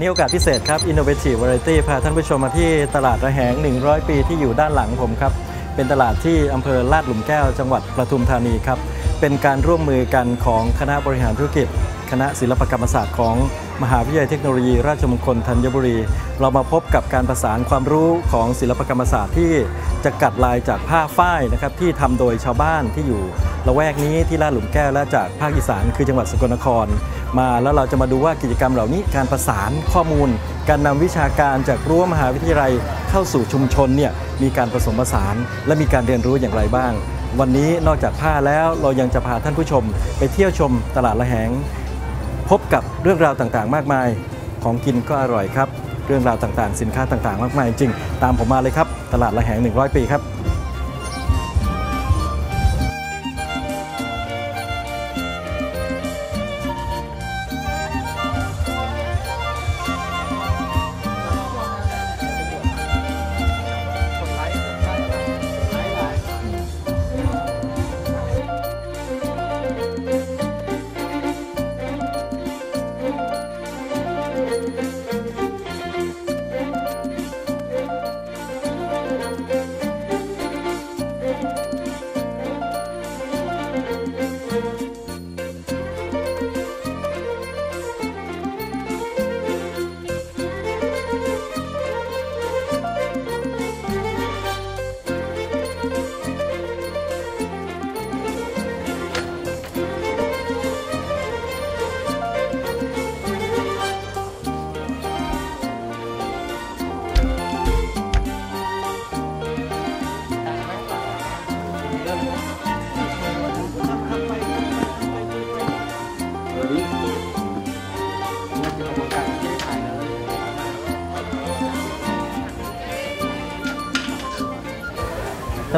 นนี้โอกาสพิเศษครับ Innovative Variety พาท่านผู้ชมมาที่ตลาดระแหง 100 ปีที่อยู่ด้านหลังผมครับ เป็นตลาดที่อำเภอลาดหลุมแก้ว จังหวัดปทุมธานีครับ เป็นการร่วมมือกันของคณะบริหารธุรกิจ คณะศิลปกรรมศาสตร์ของมหาวิทยาลัยเทคโนโลยี ราชมงคลธัญบุรี เรามาพบกับการประสานความรู้ของศิลปกรรมศาสตร์ที่จะกัดลายจากผ้าฝ้ายนะครับที่ทำโดยชาวบ้านที่อยู่ละแวกนี้ที่ลาดหลุมแก้วและจากภาคอีสานคือจังหวัดสกลนคร มาแล้วเราจะมาดูว่ากิจกรรมเหล่านี้การประสานข้อมูล การนำวิชาการจากรั้วมหาวิทยาลัยเข้าสู่ชุมชนเนี่ยมีการผสมผสาน และมีการเรียนรู้อย่างไรบ้าง วันนี้นอกจากผ้าแล้วเรายังจะพาท่านผู้ชม ไปเที่ยวชมตลาดละแหง พบกับเรื่องราวต่างๆ มากมาย ของกินก็อร่อยครับ เรื่องราวต่างๆ สินค้าต่างๆ มากมายจริง ตามผมมาเลยครับ ตลาดละแหง 100 ปีครับ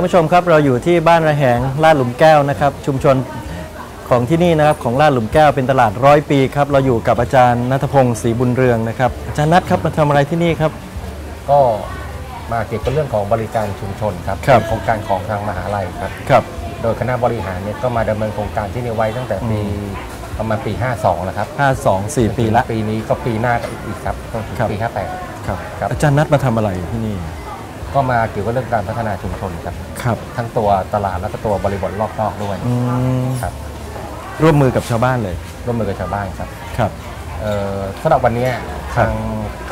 านผู้ชมครับเราอยู่ที่บ้านระแหงลาดหลุมแก้วนะครับชุมชนของที่นี่นะครับของลาดหลุมแก้วเป็นตลาดร้อยปีครับเราอยู่กับอาจารย์นัทพงศ์ศรีบุญเรืองนะครับอาจารย์นัทครับมาทำอะไรที่นี่ครับ ก็มาเกี่ยวกับเรื่องของบริการชุมชนครับครับ เป็นโครงการของทางมหาลัยครับ ครับโดยคณะบริหารเนี่ยก็มาดำเนินโครงการที่นี่ไว้ตั้งแต่ปีประมาณปี 52แล้วครับ5 2 4 ปีละปีนี้ก็ปีหน้าก็อีกครับก็คือครับปีครับครับ อาจารย์นัทมาทำอะไรที่นี่58 ก็มาเกี่ยวกับเรื่องการพัฒนาชุมชนครับครับทั้งตัวตลาดแล้วก็ตัวบริบทรอบนอกด้วยอืมครับร่วมมือกับชาวบ้านเลยร่วมมือกับชาวบ้านครับครับ เอ่อสำหรับวันนี้ครัทาบง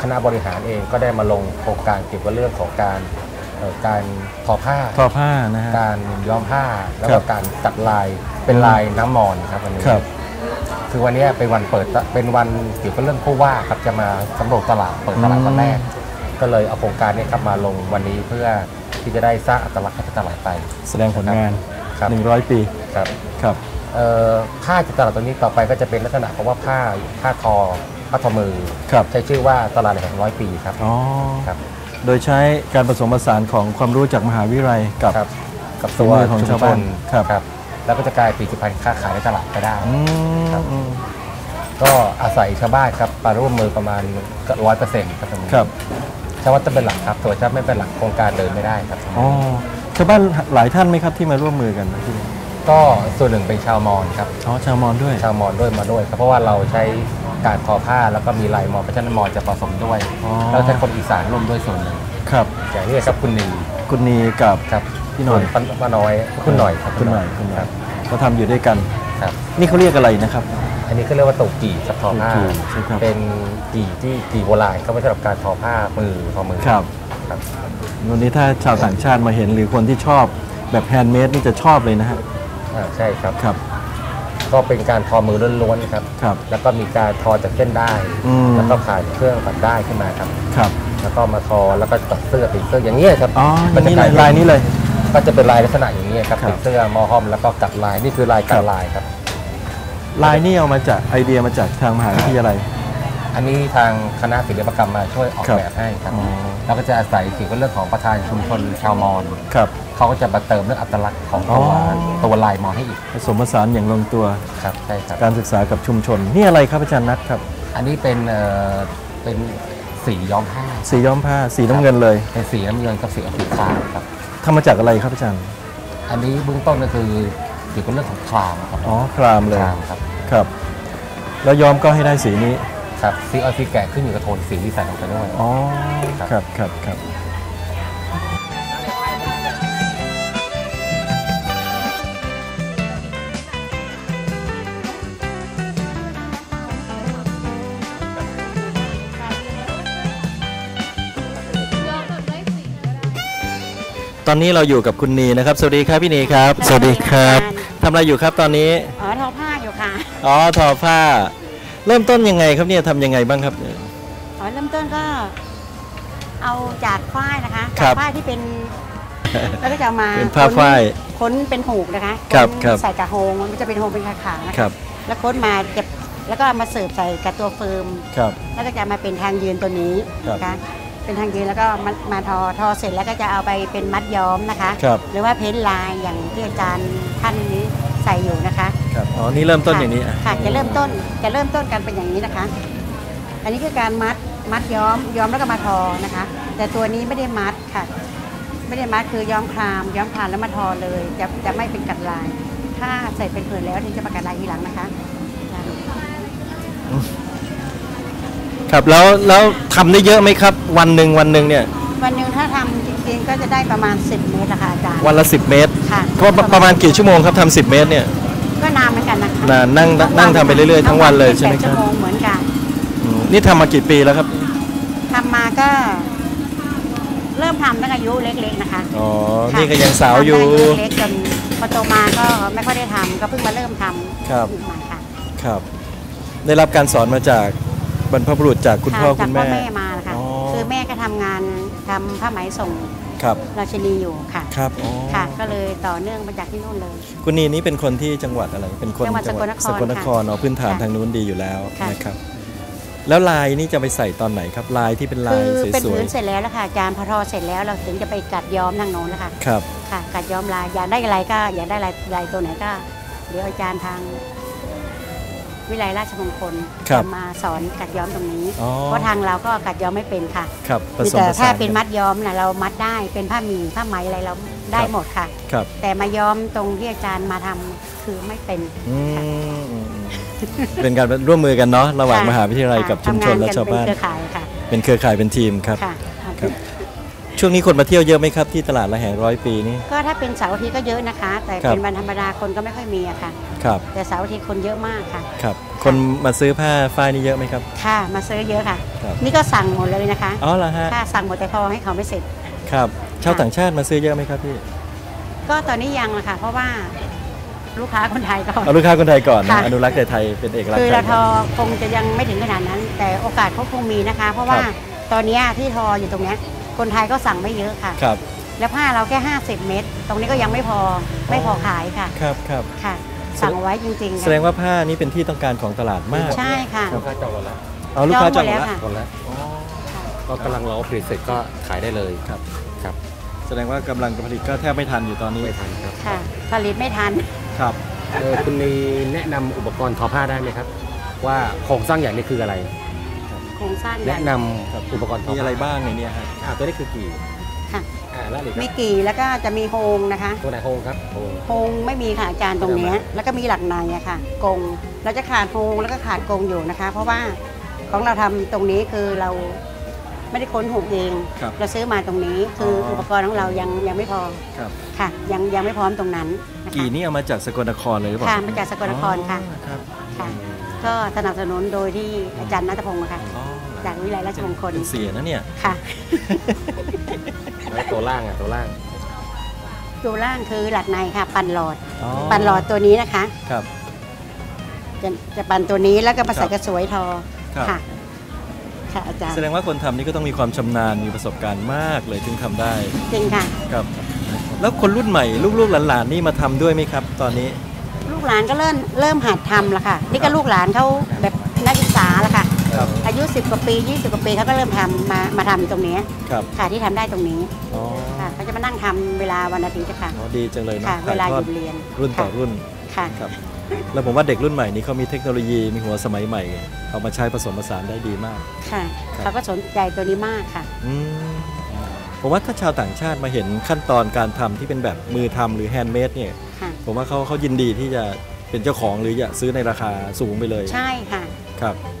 คณะบริหารเองก็ได้มาลงโครงการเกี่ยวกับเรื่องของการเอ่อการทอผ้า ทอผ้านะฮะ การย้อมผ้าแล้วครัก็บการตัดลายเป็นลายน้ำมอนครับวันนี้ครับ คือวันนี้เป็นวันเปิดตเป็นวันเกี่ยวกับเรื่องผู้ว่าครับจะมาสำรวจตลาดเปิดตลาดวันแรก ก็เลยเอาโครงการนี้ครับมาลงวันนี้เพื่อที่จะได้สร้างอัตลักษณ์ให้กับตลาดไป แสดงผลงาน ครับ 100 ปี ครับครับ เอ่อผ้าจากตลาดตัวนี้ต่อไปก็จะเป็นลักษณะของว่าผ้าผ้าทอผ้าทอมือ ครับ ใช้ชื่อว่าตลาดแห่งร้อยปีครับอ๋อ ครับ โดยใช้การผสมผสานของความรู้จากมหาวิทยาลัยกับ ครับกับฝีมือของชาวบ้านครับครับแล้วก็จะกลายเป็นผลิตภัณฑ์ค้าขายในตลาดไปได้ อืมครับ อืม ก็อาศัยชาวบ้านครับมาร่วมมือประมาณร้อยเปอร์เซ็นต์ครับตรงนี้ครับ ชาวบ้านจะเป็นหลักครับตัวชาวบ้านไม่เป็นหลักโครงการเดินไม่ได้ครับ อ๋อชาวบ้านหลายท่านไหมครับที่มาร่วมมือกันที่นี่ก็ส่วนหนึ่งเป็นชาวมอญครับ อ๋อชาวมอญด้วย ชาวมอญด้วยมาด้วยครับเพราะว่าเราใช้การทอผ้าแล้วก็มีลายมอญเพราะฉะนั้นมอญจะผสมด้วยอ๋อ แล้วใช้คนอีสานร่วมด้วยส่วนหนึ่งครับ อย่างนี้ครับคุณนีคุณนีกับ ครับพี่หน่อยป้าป้าน้อยคุณหน่อยครับคุณหน่อยคุณหน่คอรัยบเราทำอยู่ด้วยกัน ครับ นี่เขาเรียกอะไรนะครับ อันนี้ก็เรียกว่าตุกกี่ครับทอผ้าตุกกี่ใช่ครับ เป็นกี่ที่กี่โบราณเขาไม่ใช่สำหรับการทอผ้ามือทอมือครับครับ วันนี้ถ้าชาวต่างชาติมาเห็นหรือคนที่ชอบแบบแฮนด์เมดนี่จะชอบเลยนะฮะอ่าใช่ครับ ครับก็เป็นการทอมือล้วนๆครับ ครับ แล้วก็มีการทอจากเส้นได้ อืม แล้วก็ผ่านเครื่องตัดได้ขึ้นมาครับ ครับ แล้วก็มาทอแล้วก็ตัดเสื้อติดเสื้ออย่างนี้ยครับอ๋ออย่างนี้เลยก็จะกลายนี้เลย ก็จะเป็นลายลักษณะอย่างนี้ยครับครับติดเสื้อมอห้อมแล้วก็กัดลายนี่คือลายกัครัดบลายครับ ลายนี่เอามาจากไอเดียมาจากทางมหาวิทยาลัย อันนี้ทางคณะศิลปกรรมมาช่วยออกครับแบบให้ครับ อ๋อ เราก็จะอาศัยเกี่ยวกับเรื่องของประธานชุมชนชาวมอญครับ เขาก็จะมาเติมเรื่องอัตลักษณ์ของอ๋ตัอวตัวลายมอญให้อีกผสมผสานอย่างลงตัวครับใช่ครับ การศึกษากับชุมชน นี่อะไรครับอาจารย์นัทครับ อันนี้เป็นเอ่อเป็นสีย้อมผ้าสีย้อมผ้าสีน้ำเงินเลยเป็นสีน้ำเงินกับสีสีขาวครับ ทำมาจากอะไรครับอาจารย์ อันนี้เบื้องต้นก็คือ เกี่ยวกับเรื่องของคลามครับอ๋อครามเลยคลามครับครับ แล้วย้อมก็ให้ได้สีนี้ครับซีออยซีแกะขึ้นอยู่กับโทนสีที่ใส่ลงไปด้วยอ๋อครับครับครับครับตอนนี้เราอยู่กับคุณนีนะครับ สวัสดีครับพี่นีครับ สวัสดีครับ ทำอะไรอยู่ครับตอนนี้ อ๋อทอผ้าอยู่ค่ะ อ๋อทอผ้า เริ่มต้นยังไงครับเนี่ยทำยังไงบ้างครับ อ๋อเริ่มต้นก็ เอาจากฝ้ายนะคะครัจากบฝ้ายที่เป็น แล้วก็จะเอามาเป็นผ้าฝ้ายค้นเป็นหูกนะคะครับนครับ ใส่กระโฮงมันจะเป็นโฮงเป็นขาๆนะคคะรับ แล้วค้นมาเก็บแล้วก็เอามาเสิร์ฟใส่กับตัวเฟิร์ม ครับ แล้วก็จะมาเป็นทางยืนตัวนี้ครับ นะคะ เป็นทางยืนแล้วก็มามาทอทอเสร็จแล้วก็จะเอาไปเป็นมัดย้อมนะคะ ครับ หรือว่าเพ้นท์ลายอย่างที่อาจารย์ท่านนี้ใส่อยู่นะคะ ครับอ๋อนี่เริ่มต้นอย่างนี้อะ ค่ะจะเริ่มต้นจะเริ่มต้นกันเป็นอย่างนี้นะคะ อันนี้คือการมัดมัดย้อมย้อมแล้วก็มาทอนะคะ แต่ตัวนี้ไม่ได้มัดค่ะ ไม่ได้มัดคือย้อมคราม ย้อมครามแล้วมาทอเลย จะจะไม่เป็นกัดลาย ถ้าใส่เป็นผืนแล้วถึงจะมากัดลายทีหลังนะคะ ครับแล้วแล้วทำได้เยอะไหมครับ วันหนึ่งวันหนึ่งเนี่ย วันหนึ่งถ้าทำจริงๆก็จะได้ประมาณ 10 เมตรละค่ะอาจารย์ วันละ 10 เมตรค่ะก็ประมาณกี่ชั่วโมงครับทำ10เมตรเนี่ยก็นานเหมือนกันนะคะนานนั่งนั่งทำไปเรื่อยๆทั้งวันเลยใช่ไหมแปดครัชั่บวโมงเหมือนกันอืมนี่ทำมากี่ปีแล้วครับ ทำมาก็ เริ่มทำตั้งแต่อายุเล็กๆนะคะอ๋อ ค่ะนี่ก็ยังสาวอยู่ ทำได้เล็กๆจนพอโตมาก็ไม่ค่อยได้ทำก็เพิ่งมาเริ่มทำครับ อีกมาค่ะ ครับ ได้รับการสอนมาจาก บรรพบุรุษจากคุณพ่อค่ะคุณจากแม่พ่อแม่มานะคะอ๋อคือแม่ก็ทำงานทำผ้าไหมส่งครับราชินีอยู่ค่ะครับอ๋อค่ะ ก็เลยต่อเนื่องมาจากที่นู่นเลย คุณนีนี่เป็นคนที่จังหวัดอะไร เป็นคนจังหวัดสกลนครสกลนครเนาะพื้นฐานค่ะทางนู้นดีอยู่แล้วค่ะนะครับ แล้วลายนี่จะไปใส่ตอนไหนครับลายที่เป็นลาคืยอสเป็นวผืยนเสร็จแล้วแล้วค่ะอาจารย์พอทอเสร็จแล้วเราถึงจะไปกัดย้อมทางโน้นแล้วค่ะๆครับค่ะกัดย้อมลายอยากได้อะไรก็อยากได้ลายลายตัวไหนก็ เดี๋ยวอาจารย์ทาง วิไลราชมงคลครับจะมาสอนกัดย้อมตรงนี้ อ๋อ เพราะทางเราก็กัดย้อมไม่เป็นค่ะครับผคือสมแต่ผสาถ้านเป็นมัดย้อมนะเรามัดได้เป็นผ้าหมีผ้าไหมอะไรเราได้หมดค่ะ ครับแต่มาย้อมตรงที่อาจารย์มาทำคือไม่เป็น อืมอืมเป็นการร่วมมือกันเนาะระหว่างค่ะมหาวิทยาลัยกับชุมชนและทำงกัชาวบ้านเป็นเครือข่ายค่ะเป็นเครือข่ายเป็นทีมครับ ค่ะครับ ช่วงนี้คนมาเที่ยวเยอะไหมครับที่ตลาดละแหงร้อยปีนี่ ก็ถ้าเป็นเสาร์อาทิตย์ก็เยอะนะคะ แต่ครับเป็นวันธรรมดาคนก็ไม่ค่อยมีอะค่ะ ครับ แต่เสาร์อาทิตย์คนเยอะมากค่ะ ครับ คนมาซื้อผ้าฝ้ายนี่เยอะไหมครับ ค่ะ มาซื้อเยอะค่ะ ครับ นี่ก็สั่งหมดเลยนะคะอ๋อเหรอฮะ ค่ะสั่งหมดแต่พอให้เขาไม่เสร็จ ครับ ชาวต่างชาติมาซื้อเยอะไหมครับพี่ ก็ตอนนี้ยังละค่ะ เพราะว่าลูกค้าคนไทยก็ เอาลูกค้าคนไทยก่อนนะค่ะ อนุรักษ์ไทยๆเป็นเอกลักษคือณ์ไทเรายทอคงจะยังไม่ถึงขนาดนั้น แต่โอกาสเขาคงมีนะคะ เพราะว่าครับ ตอนเนี้ยที่ทออยู่ตรงเนี้ย คนไทยก็สั่งไม่เยอะค่ะ ครับ แล้วผ้าเราแค่ 50 เมตร ตรงนี้ก็ยังไม่พอไม่พอขายค่ะ ครับครับค่ะ สั่งเอาไว้จริงๆแสดงว่าผ้านี้เป็นที่ต้องการของตลาดมาก ใช่ค่ะ ลูกค้าจองเราแล้วเอาลูกค้าจองจองหมดแล้วแล้วค่ะ หมดแล้วอ๋อก็กำลังรอผลิตเสร็จก็ขายได้เลยครับ ครับ แสดงว่ากำลังผลิตก็แทบไม่ทันอยู่ตอนนี้ ไม่ทันครับค่ะ ผลิตไม่ทัน ครับเออคุณนีแนะนำอุปกรณ์ทอผ้าได้ไหมครับ ว่าโครงสร้างใหญ่นี่คืออะไรโครงสร้างใหญ่แนะนำอุปกรณ์ทอมีผ้าอะไรบ้างในเนี้ฮะอ่าตัวนี้คือกี่ค่ะอ่าแล้วอะไรคมีรับกี่แล้วก็จะมีโฮงนะคะ ตัวไหนโฮงครับโฮงโฮงไม่มีค่ะอาจารย์ตรงเนี้ยแล้วก็มีหลักในอะค่ะกงเราจะขาดโฮงแล้วก็ขาดกงอยู่นะคะ เพราะว่าของเราทำตรงนี้คือเราไม่ได้ค้นหูกเองครับเราซื้อมาตรงนี้คืออออุปกรณ์ของเรายังยังไม่พอครับค่ะ ยังยังไม่พร้อมตรงนั้นนะคะกี่นี่เอามาจากสกลนครเลยหรือเปล่าค่ะมาจากสกลนครค่ะอ๋อครับค่ะก็สนับสนุนโดยที่อาจารย์นัทพงศ์ค่ะอ๋อ จากวิไลราชมงคลเป็นเสียนะเนี่ยค่ะ แล้วตัวล่างอะตัวล่าง ตัวล่างคือหลักในค่ะ ปันหลอด อ๋อปันหลอดตัวนี้นะคะ ครับ จะจะปันตัวนี้แล้วก็มาใส่ครับกระสวยทอครับ ค่ะ ค่ะอาจารย์แสดงว่าคนทำนี่ก็ต้องมีความชำนาญมีประสบการณ์มากเลยถึงทำได้จริงค่ะ ครับ แล้วคนรุ่นใหม่ลูกๆหลานๆนี่มาทำด้วยไหมครับ ตอนนี้ ลูกหลานก็เริ่มเริ่มหัดทำแล้วค่ะ นี่ก็ลูกหลานเขาแบบนักศึกษาแล้วค่ะครับ อายุ 10 กว่าปี 20 กว่าปีเขาก็เริ่มทำมามาทำตรงนี้ครับค่ะที่ทำได้ตรงนี้อ๋อค่ะเขาจะมานั่งทำเวลาวันอาทิตย์อะค่ะ อ๋อดีจังเลยนะค่ะ เวลาถ่หทอยุดดเรียนรุ่นต่อค่ะรุ่นค่ะครับ แล้วผมว่าเด็กรุ่นใหม่นี้เขามีเทคโนโลยีมีหัวสมัยใหม่ เอามาใช้ผสมผสานได้ดีมาก ค่ะครับ เขาก็สนใจตัวนี้มากค่ะ อืมผมว่าถ้าชาวต่างชาติมาเห็นขั้นตอนการทำที่เป็นแบบมือทำหรือแฮนด์เมดเนี่ย ค่ะ ผมว่าเขาเขายินดีที่จะเป็นเจ้าของหรือจะซื้อในราคาสูงไปเลยใช่ค่ะ ครับค่ะ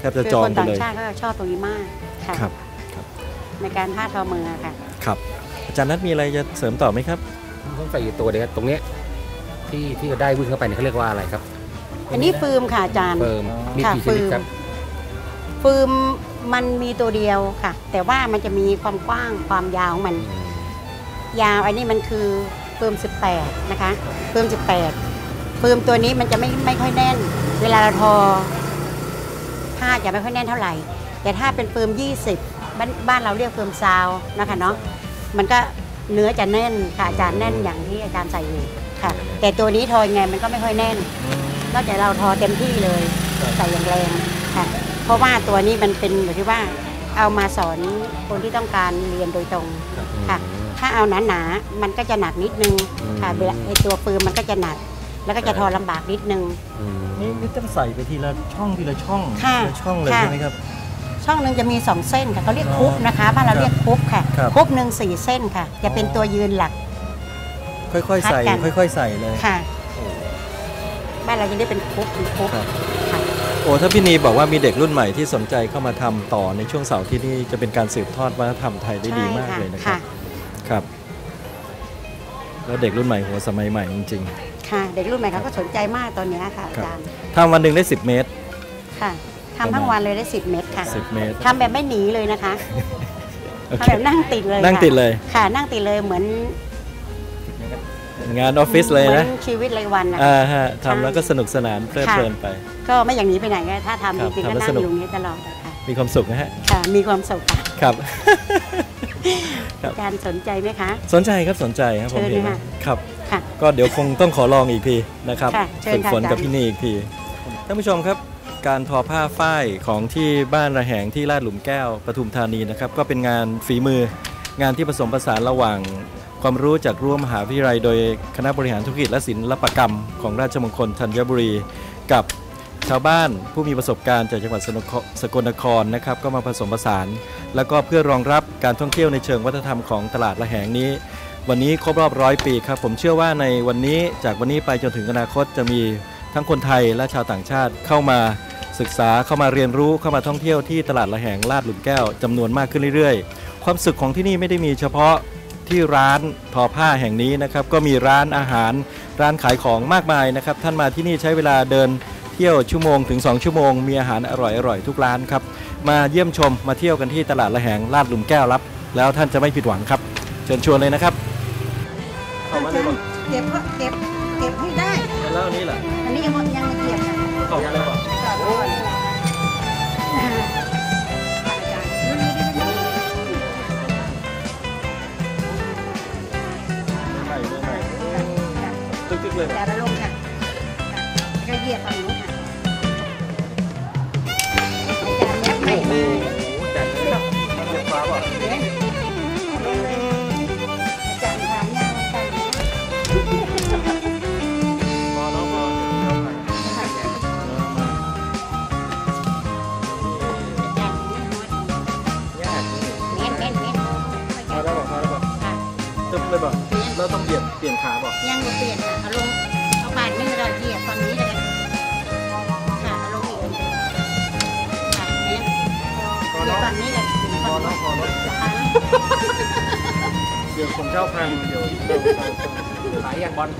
แทบจะคือจองคนไปต่างเลยชาติก็ชอบตรงนี้มากค่ะครับครับในการผ้าทอมือค่ะครับ อาจารย์นัทมีอะไรจะเสริมต่อไหมครับต้องใส่ตัวเดียวตรงเนี้ยที่ที่จะได้วิ่งเข้าไปเนี่ยเขาเรียกว่าอะไรครับ อันนี้ฟืมค่ะอาจารย์เฟิร์มมีค่ะกี่ชนิดครับฟืมมันมีตัวเดียวค่ะ แต่ว่ามันจะมีความกว้างความยาวของมัน ยาวอันนี้มันคือฟืม18 นะคะฟืม18ฟืมตัวนี้มันจะไม่ไม่ค่อยแน่น เวลาเราทอ ผ้าจะไม่ค่อยแน่นเท่าไหร่ แต่ถ้าเป็นฟืม20 บ้านบ้านเราเรียกฟืมซาวนะคะเนาะมันก็เนื้อจะแน่นค่ะอาจารย์แน่นอย่างที่อาจารย์ใส่อยู่ค่ะ แต่ตัวนี้ทอยังไงมันก็ไม่ค่อยแน่นนอกจากเราทอเต็มที่เลยใส่อย่างแรงค่ะ เพราะว่าตัวนี้มันเป็นแบบที่ว่าเอามาสอนคนที่ต้องการเรียนโดยตรงค่ะ ถ้าเอาหนาๆมันก็จะหนักนิดนึงค่ะเวลาไอตัวปืนมันก็จะหนัก แล้วก็จะทอลำบากนิดนึงอืม นี่นี่ต้องใส่ไปทีละช่องทีละช่องค่ะทีละช่องเลยค่ะ ใช่ไหมครับ ช่องหนึ่งจะมี2เส้นค่ะเขาเรียกอ๋อคุบนะคะบ้านเราเรียกคุบค่ะครับคุบหนึ่งสี่เส้นค่ะ จะเป็นตัวยืนหลัก ค่อยๆ ใส่ พัดกัน ค่อย ๆ ใส่เลยค่ะบ้านเราจะได้เป็นคุบเป็นคุบครับค่ะ โอ้ถ้าพี่นีบอกว่ามีเด็กรุ่นใหม่ที่สนใจเข้ามาทำต่อในช่วงเสาร์ที่นี่จะเป็นการสืบทอดวัฒนธรรมไทยได้ดีมากเลยนะครับ ครับ แล้วเด็กรุ่นใหม่หัวสมัยใหม่จริง ค่ะเด็กรุ่นใหม่เขาก็สนใจมากตอนเนี้ยค่ะอาจารย์ๆทำวันหนึ่งได้ 10 เมตรค่ะทำทั้งวันเลยได้ 10 เม็ดค่ะ10 เมตรทำแบบไม่หนีเลยนะคะโอทำเคแบบนั่งติดเลยนั่งค่ะติดเลยค่ะ นั่งติดเลยเหมือน งานออฟฟิศเลยหมืนะอนชีวิตรายวันนะอ่าคะฮะทำแล้วก็สนุกสนานเพลิดค่ะเพลินไป ก็ไม่อย่างนี้ไปไหนไงถ้าทำคจรับริงๆก็ทำแล้วนั่งสนุกอยู่อย่างนี้ตลอดอะค่ะมีความสุขนะฮะค่ะมีความสุขค่ะครับครับการสนใจไหมคะ สนใจครับสนใจครับผมเชิญเห็นเลยค่ะครับ ค่ะก็เดี๋ยวคงต้องขอลองอีกทีนะครับค่ะเชิญฝึกค่ะฝนกับอาจารย์พี่นีอีกทีท่านผู้ชมครับการทอผ้าฝ้ายของที่บ้านระแหงที่ลาดหลุมแก้วปทุมธานีนะครับ ก็เป็นงานฝีมืองานที่ผสมผสานระหว่าง ความรู้จากร่วมมหาวิทยาลัย โดยคณะบริหารธุรกิจและศิลปกรรม ของราชมงคลธัญบุรี กับชาวบ้านผู้มีประสบการณ์จากจังหวัดสนคสกลนครนะครับ ก็มาผสมผสาน แล้วก็เพื่อรองรับการท่องเที่ยวในเชิงวัฒนธรรมของตลาดระแหงนี้ วันนี้ครบรอบร้อยปีครับ ผมเชื่อว่าในวันนี้จากวันนี้ไปจนถึงอนาคตจะมีทั้งคนไทยและชาวต่างชาติเข้ามาศึกษาเข้ามาเรียนรู้เข้ามาท่องเที่ยวที่ตลาดระแหงลาดหลุมแก้วจำนวนมากขึ้นเรื่อยๆ ความสุขของที่นี่ไม่ได้มีเฉพาะที่ร้านทอผ้าแห่งนี้นะครับ ก็มีร้านอาหารร้านขายของมากมายนะครับ ท่านมาที่นี่ใช้เวลาเดินเที่ยวชั่วโมงถึง 2 ชั่วโมง มีอาหารอร่อยๆทุกร้านครับ มาเยี่ยมชมมาเที่ยวกันที่ตลาดระแหงลาดหลุมแก้วรับ แล้วท่านจะไม่ผิดหวังครับ เชิญชวนเลยนะครับ เลยบอกเก็บเก็บเก็บให้ได้ แล้วอันนี้ล่ะอันนี้ยังยังไม่เก็บค่ะเข้ามาเลยบอกต่อก่อนอ่าอาจารย์รุ่นนี้ได้ไหมใหม่ใหม่ค่ะตึกๆเลยแต่ละลงค่ะค่ะแล้วก็เหยียบฝั่งนู้น ตึ๊บเลยบอกเราต้องเปลี่ยนเปลี่ยนขาบอกยังไม่เปลี่ยนค่ะเอาลงเอาผ่านมือเราเหยียบฝั่งนี้เลยค่ะเอาลงอีกคนค่ะเน้นเหยียบฝั่งนี้เลยพอแล้วพอแล้วค่ะเดี๋ยวผมเข้าพังเดี๋ยวขายอย่างบอล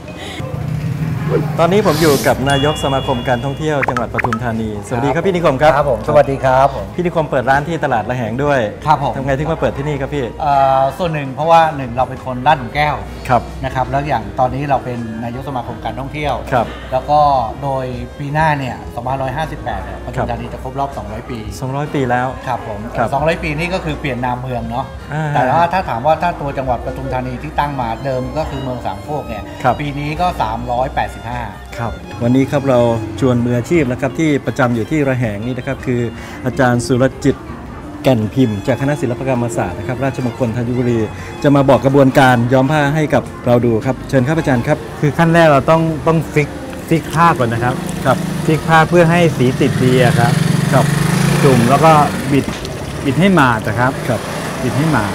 ตอนนี้ผมอยู่กับนายกสมาคมการท่องเที่ยวจังหวัดปทุมธานี สวัสดีครับพี่นิคมครับครับผมสวัสดีครับผมพี่นิคมเปิดร้านที่ตลาดระแหงด้วยครับผมทำไงถึงมาเปิดที่นี่ครับพี่เอ่อส่วนหนึ่งเพราะว่าหนึ่งเราเป็นคนลาดหลุมแก้วครับนะครับแล้วอย่างตอนนี้เราเป็นนายกสมาคมการท่องเที่ยวครับแล้วก็โดยปีหน้าเนี่ย2558เนี่ยปทุครัมบธานีจะครบรอบ 200 ปี 200 ปีแล้วครับผมครับ200 ปีนี่ก็คือเปลี่ยนนามเมืองเนาะอ่าแต่ว่าถ้าถามว่าถ้าตัวจังหวัดปทุมธานีที่ตั้งมาเดิมก็คือเมืองสามโคกเนี่ยครับปีนี้ก็385ครับวันนี้ครับเราชวนมืออาชีพนะครับที่ประจำอยู่ที่ระแหงนี่นะครับคืออาจารย์สุรจิตแก่นพิมพ์จากคณะศิลปกรรมศาสตร์นะครับราชมงคลธัญบุรี จะมาบอกกระบวนการย้อมผ้าให้กับเราดูครับ เชิญครับอาจารย์ครับ คือขั้นแรกเราต้องต้องฟิกฟิกผ้าก่อนนะครับครับฟิกผ้าเพื่อให้สีติดดีอะครับครับจุ่มแล้วก็บิดบิดให้หมาดนะครับครับบิดให้หมาด